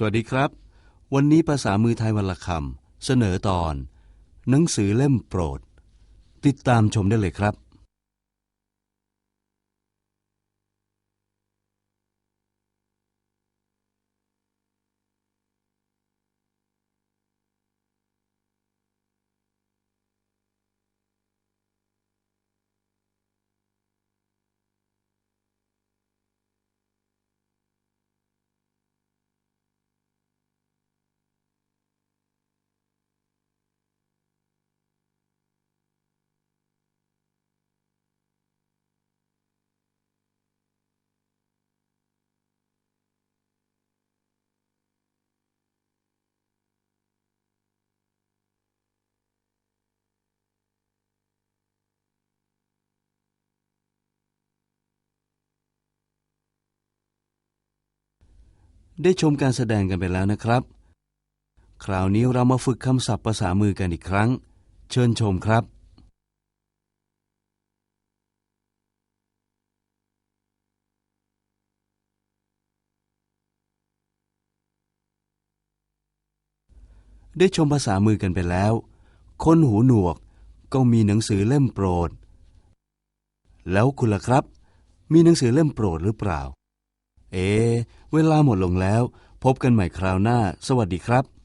สวัสดีครับ วันนี้ภาษามือไทยวันละคำเสนอตอน หนังสือเล่มโปรด ติดตามชมได้เลยครับ ได้ชมการแสดงกันไปแล้วนะครับ คราวนี้เรามาฝึกคำศัพท์ภาษามือกันอีกครั้ง เชิญชมครับ ได้ชมภาษามือกันไปแล้ว คนหูหนวกก็มีหนังสือเล่มโปรด แล้วคุณล่ะครับ มีหนังสือเล่มโปรดหรือเปล่า เอ เวลาหมดลงแล้ว พบกันใหม่คราวหน้า สวัสดีครับ